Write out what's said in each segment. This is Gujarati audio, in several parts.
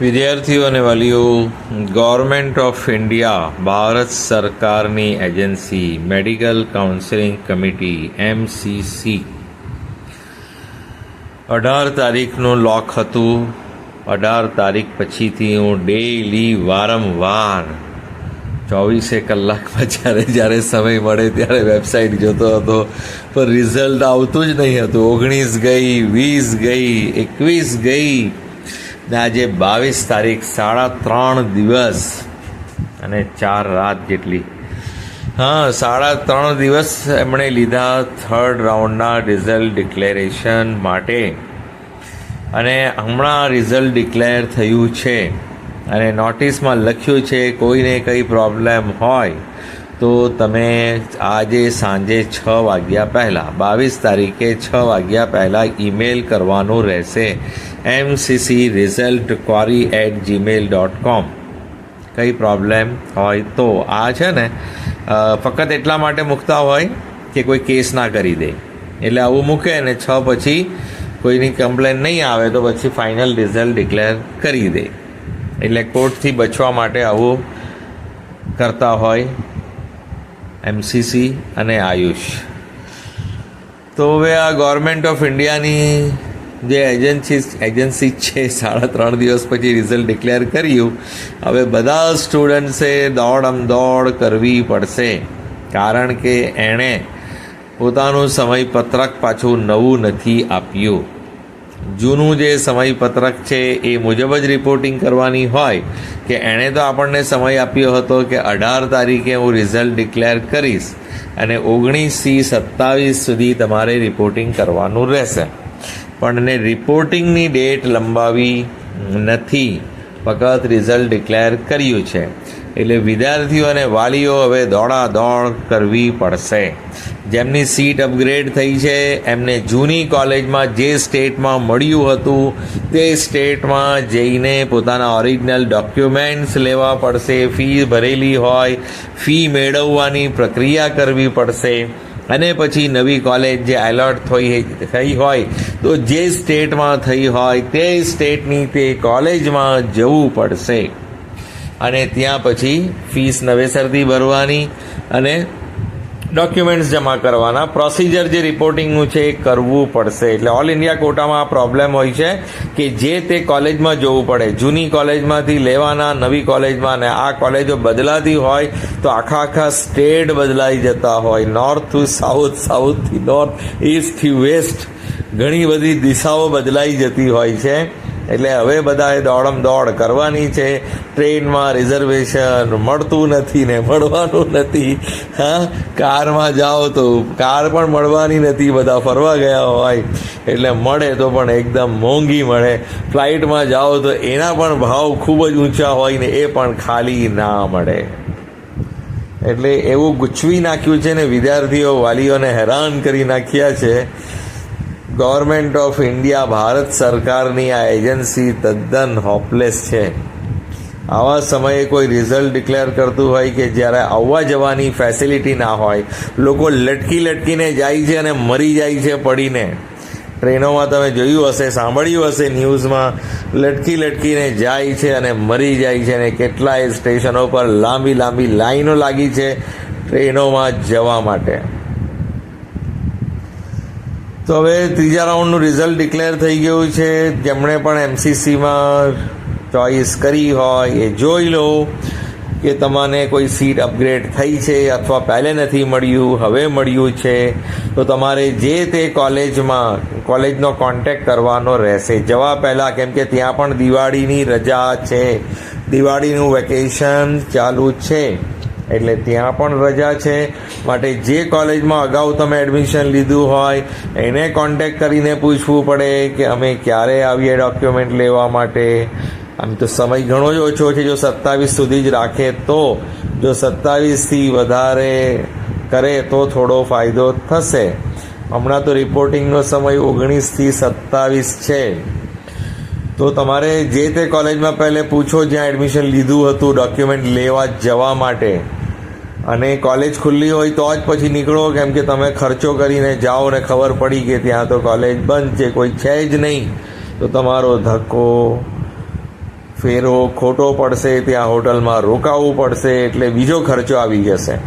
વિદ્યાર્થીઓ અને વાલીઓ ગવર્મેન્ટ ઓફ ઇન્ડિયા ભારત સરકારની agency, medical counselling committee MCC અઢાર તારીખનું લોક હતું. અઢાર તારીખ પછીથી હું ડેઈલી વારંવાર ચોવીસે કલાકમાં જ્યારે જ્યારે સમય મળે ત્યારે વેબસાઇટ જોતો હતો. પણ રિઝલ્ટ આવતું જ નહીં હતું. ઓગણીસ ગઈ, વીસ ગઈ, એકવીસ ગઈ ને આજે બાવીસ તારીખ, સાડા ત્રણ દિવસ. અને ચાર રાત જેટલી હા, સાડા ત્રણ દિવસ એમણે લીધા થર્ડ રાઉન્ડના રિઝલ્ટ ડિક્લેરેશન માટે. અને હમણાં રિઝલ્ટ ડિક્લેર થયું છે. અને નોટિસમાં લખ્યું છે, કોઈને કંઈ પ્રોબ્લેમ હોય તો તમે આજે સાંજે છ વાગ્યા પહેલાં, બાવીસ તારીખે છ વાગ્યા પહેલાં ઈમેલ કરવાનું રહેશે. MCC query at Gmail dot com કંઈ પ્રોબ્લેમ હોય તો આ છે ને ફક્ત એટલા માટે મૂકતા હોય કે કોઈ કેસ ના કરી દે. એટલે આવું મૂકે ને છ પછી કોઈની કમ્પ્લેન નહીં આવે તો પછી ફાઇનલ રિઝલ્ટ ડિક્લેર કરી દે. એટલે કોર્ટથી બચવા માટે આવું કરતા હોય એમસીસી અને આયુષ. તો હવે આ ગવર્મેન્ટ ઓફ ઇન્ડિયાની જે એજન્સી એજન્સી છે, સાડા ત્રણ દિવસ પછી રિઝલ્ટ ડિક્લેર કર્યું. હવે બધા સ્ટુડન્ટ્સે દોડ દોડ કરવી પડશે. કારણ કે એણે પોતાનું સમયપત્રક પાછું નવું નથી આપ્યું. જૂનું જે સમયપત્રક છે, એ મુજબ જ રિપોર્ટિંગ કરવાની હોય કે એણે તો આપણને સમય આપ્યો હતો કે અઢાર તારીખે હું રિઝલ્ટ ડિક્લેર કરીશ. અને ઓગણીસથી સત્તાવીસ સુધી તમારે રિપોર્ટિંગ કરવાનું રહેશે. પણ એને રિપોર્ટિંગની ડેટ લંબાવી નથી. ફક્ત રિઝલ્ટ ડિક્લેર કર્યું છે. એટલે વિદ્યાર્થીઓ અને વાલીઓ હવે દોડા દોડ કરવી પડશે. જેમની સીટ અપગ્રેડ થઈ છે, એમને જૂની કોલેજમાં જે સ્ટેટમાં મળ્યું હતું, તે સ્ટેટમાં જઈને પોતાના ઓરિજિનલ ડોક્યુમેન્ટ્સ લેવા પડશે. ફી ભરેલી હોય, ફી મેળવવાની પ્રક્રિયા કરવી પડશે. અને પછી નવી કોલેજ જે એલર્ટ થઈ થઈ હોય, તો જે સ્ટેટમાં થઈ હોય તે સ્ટેટની તે કોલેજમાં જવું પડશે. અને ત્યાં પછી ફીસ નવેસરથી ભરવાની અને ડોક્યુમેન્ટ્સ જમા કરવાના. પ્રોસિજર જે રિપોર્ટિંગનું છે એ કરવું પડશે. એટલે ઓલ ઇન્ડિયા કોટામાં આ પ્રોબ્લેમ હોય છે કે જે તે કોલેજમાં જવું પડે. જૂની કોલેજમાંથી લેવાના, નવી કોલેજમાં અને આ કોલેજો બદલાતી હોય તો આખા આખા સ્ટેટ બદલાઈ જતા હોય. નોર્થ ટુ સાઉથ સાઉથથી નોર્થ ઇસ્ટથી વેસ્ટ ઘણી બધી દિશાઓ બદલાઈ જતી હોય છે. એટલે હવે બધાએ દોડમ દોડ કરવાની છે. ટ્રેનમાં રિઝર્વેશન મળતું નથી ને મળવાનું નથી. હા, કારમાં જાઓ તો કાર પણ મળવાની નથી. બધા ફરવા ગયા હોય. એટલે મળે તો પણ એકદમ મોંઘી મળે. ફ્લાઇટમાં જાઓ તો એના પણ ભાવ ખૂબ જ ઊંચા હોય ને એ પણ ખાલી ના મળે. એટલે એવું ગુચવી નાખ્યું છે ને વિદ્યાર્થીઓ, વાલીઓને હેરાન કરી નાખ્યા છે. ગવર્મેન્ટ ઓફ ઇન્ડિયા ભારત સરકારની આ એજન્સી તદ્દન હોપલેસ છે. આવા સમયે કોઈ રિઝલ્ટ ડિક્લેર કરતું હોય કે જ્યારે આવવા જવાની ફેસિલિટી ના હોય, લોકો લટકી લટકીને જાય છે અને મરી જાય છે પડીને. ટ્રેનોમાં તમે જોયું હશે, સાંભળ્યું હશે ન્યૂઝમાં, લટકી લટકીને જાય છે અને મરી જાય છે અને કેટલાય સ્ટેશનો પર લાંબી લાંબી લાઈનો લાગી છે ટ્રેનોમાં જવા માટે. તો હવે ત્રીજા રાઉન્ડનું રિઝલ્ટ ડિક્લેર થઈ ગયું છે. જેમણે પણ એમસીસીમાં ચોઈસ કરી હોય એ જોઈ લો કે તમને કોઈ સીટ અપગ્રેડ થઈ છે અથવા પહેલે નથી મળ્યું, હવે મળ્યું છે. તો તમારે જે તે કોલેજમાં, કોલેજનો કોન્ટેક્ટ કરવાનો રહેશે. જવા પહેલાં, કેમ કે ત્યાં પણ દિવાળીની રજા છે. દિવાળીનું વેકેશન ચાલુ છે. એટલે ત્યાં પણ રજા છે. માટે જે કોલેજમાં અગાઉ તમે એડમિશન લીધું હોય, એને કોન્ટેક્ટ કરીને પૂછવું પડે કે અમે ક્યારે આવીએ ડોક્યુમેન્ટ લેવા માટે. આમ તો સમય ઘણો જ ઓછો છે. જો સત્તાવીસ સુધી જ રાખે તો, જો સત્તાવીસથી વધારે કરે તો થોડો ફાયદો થશે. હમણાં તો રિપોર્ટિંગનો સમય ઓગણીસથી સત્તાવીસ છે. તો તમારે જે તે કોલેજમાં પહેલે પૂછો જ્યાં એડમિશન લીધું હતું ડોક્યુમેન્ટ લેવા જવા માટે. અને કોલેજ ખુલ્લી હોય તો જ પછી નીકળો, કેમ કે તમે ખર્ચો કરીને જાઓ ને ખબર પડી કે ત્યાં તો કોલેજ બંધ છે, કોઈ છે જ નહીં. તો તમારો ધક્કો, ફેરો ખોટો પડશે, ત્યાં હોટલમાં રોકાવવું પડશે, એટલે બીજો ખર્ચો આવી જશે.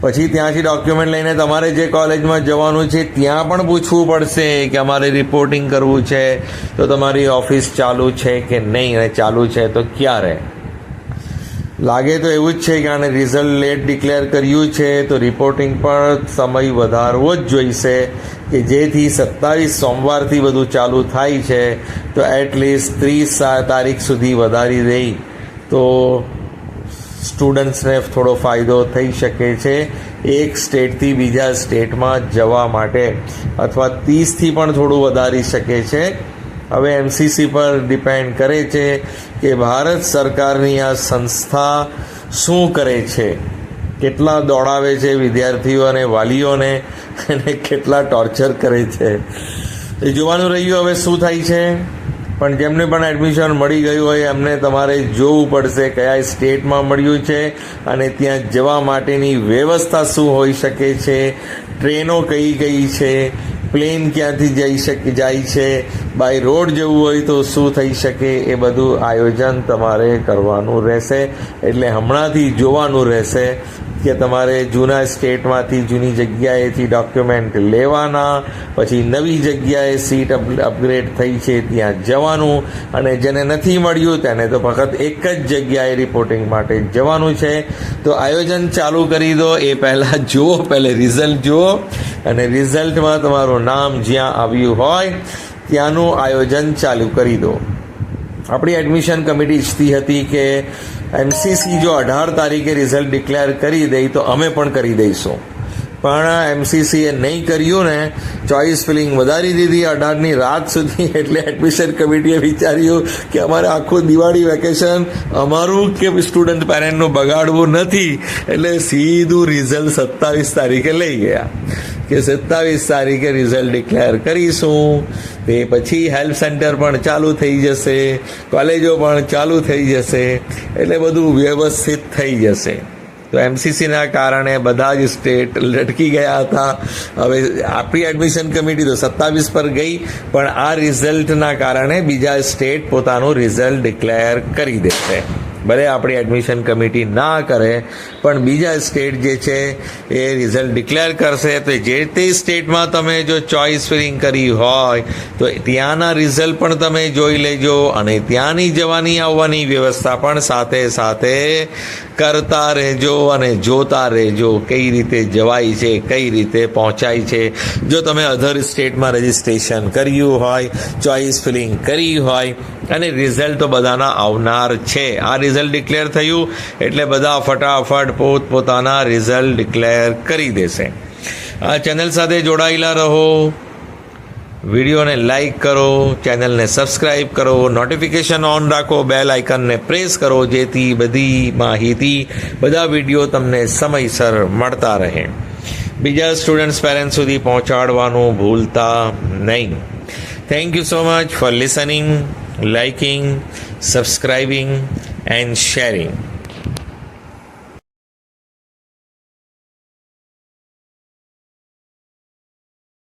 પછી ત્યાંથી ડોક્યુમેન્ટ લઈને તમારે જે કોલેજમાં જવાનું છે, ત્યાં પણ પૂછવું પડશે કે અમારે રિપોર્ટિંગ કરવું છે, તો તમારી ઓફિસ ચાલુ છે કે નહીં, અને ચાલુ છે તો ક્યારે? લાગે તો એવું જ છે કે આને રિઝલ્ટ લેટ ડિક્લેર કર્યું છે, તો રિપોર્ટિંગ પણ સમય વધારવો જ જોઈશે કે જેથી સત્તાવીસ સોમવારથી બધું ચાલુ થાય છે, તો એટલીસ્ટ ત્રીસ તારીખ સુધી વધારી દઈ. તો સ્ટુડન્ટ્સને થોડો ફાયદો થઈ શકે છે એક સ્ટેટથી બીજા સ્ટેટમાં જવા માટે, અથવા ત્રીસથી પણ થોડું વધારી શકે છે. હવે એમસીસી પર ડિપેન્ડ કરે છે કે ભારત સરકારની આ સંસ્થા શું કરે છે. કેટલા દોડાવે છે વિદ્યાર્થીઓ અને વાલીઓને અને કેટલા ટોર્ચર કરે છે. એ જોવાનું રહ્યું હવે શું થાય છે. પણ જેમને પણ એડમિશન મળી ગયું હોય એમને તમારે જોવું પડશે કયા સ્ટેટમાં મળ્યું છે અને ત્યાં જવા માટેની વ્યવસ્થા શું હોઈ શકે છે. ટ્રેનો કઈ કઈ છે. પ્લેન ક્યાંથી જઈ શકે, જાય છે? બાય રોડ જવું હોય તો શું થઈ શકે? એ બધું આયોજન તમારે કરવાનું રહેશે. એટલે હમણાંથી જોવાનું રહેશે. કે તમારે જૂના સ્ટેટમાંથી જૂની જગ્યાએથી ડોક્યુમેન્ટ લેવાના, પછી નવી જગ્યાએ સીટ અપગ્રેડ થઈ છે ત્યાં જવાનું, અને જેને નથી મળ્યું તેને તો ફક્ત એક જ જગ્યાએ રિપોર્ટિંગ માટે જવાનું છે. તો આયોજન ચાલુ કરી દો, એ પહેલાં જુઓ, પહેલે રિઝલ્ટ જુઓ, અને રિઝલ્ટમાં તમારું નામ જ્યાં આવ્યું હોય ત્યાંનું આયોજન ચાલુ કરી દો. આપણી એડમિશન કમિટી ઈચ્છતી હતી કે એમસીસી જો અઢાર તારીખે રિઝલ્ટ ડિક્લેર કરી દે, તો અમે પણ કરી દઈશું. પણ એમસીસીએ નહીં કર્યું ને ચોઈસ ફિલિંગ વધારી દીધી અઢારની રાત સુધી, એટલે એડમિશન કમિટીએ વિચાર્યું કે અમારે આખું દિવાળી વેકેશન અમારું કે સ્ટુડન્ટ પેરેન્ટનું બગાડવું નથી, એટલે સીધું રિઝલ્ટ સત્તાવીસ તારીખે લઈ ગયા. કે સત્તાવીસ તારીખે રિઝલ્ટ ડિક્લેર કરીશું. તે પછી હેલ્પ સેન્ટર પણ ચાલુ થઈ જશે. કોલેજો પણ ચાલુ થઈ જશે. એટલે બધું વ્યવસ્થિત થઈ જશે. તો એમસીસીના કારણે બધા જ સ્ટેટ લટકી ગયા હતા. હવે આપણી એડમિશન કમિટી તો સત્તાવીસ પર ગઈ, પણ આ રિઝલ્ટના કારણે બીજા સ્ટેટ પોતાનું રિઝલ્ટ ડિક્લેર કરી દેશે. ભલે આપણી એડમિશન કમિટી ના કરે, પણ બીજા સ્ટેટ જે છે, એ રિઝલ્ટ ડિક્લેર કરશે. તો જે તે સ્ટેટમાં તમે જો ચોઇસ ફિલિંગ કરી હોય, તો ત્યાંના રિઝલ્ટ પણ તમે જોઈ લેજો. અને ત્યાંની જવાની આવવાની વ્યવસ્થા પણ સાથે સાથે કરતા રહેજો અને જોતા રહેજો કઈ રીતે જવાય છે, કઈ રીતે પહોંચાય છે. જો તમે અધર સ્ટેટમાં રજિસ્ટ્રેશન કર્યું હોય ચોઇસ ફિલિંગ કરી હોય, અને રિઝલ્ટ તો બધાના આવનાર છે. આ રિઝલ્ટ ડિક્લેર થયું, એટલે બધા ફટાફટ પોતપોતાના રિઝલ્ટ ડિક્લેર કરી દેશે. આ ચેનલ સાથે જોડાયેલા રહો. વિડીયોને લાઇક કરો, ચેનલને સબસ્ક્રાઈબ કરો નોટિફિકેશન ઓન રાખો બેલ આઇકનને પ્રેસ કરો, જેથી બધી માહિતી, બધા વીડિયો તમને સમયસર મળતા રહે બીજા સ્ટુડન્ટ્સ પેરેન્ટ્સ સુધી પહોંચાડવાનું ભૂલતા નહીં thank you so much for listening liking subscribing and sharing.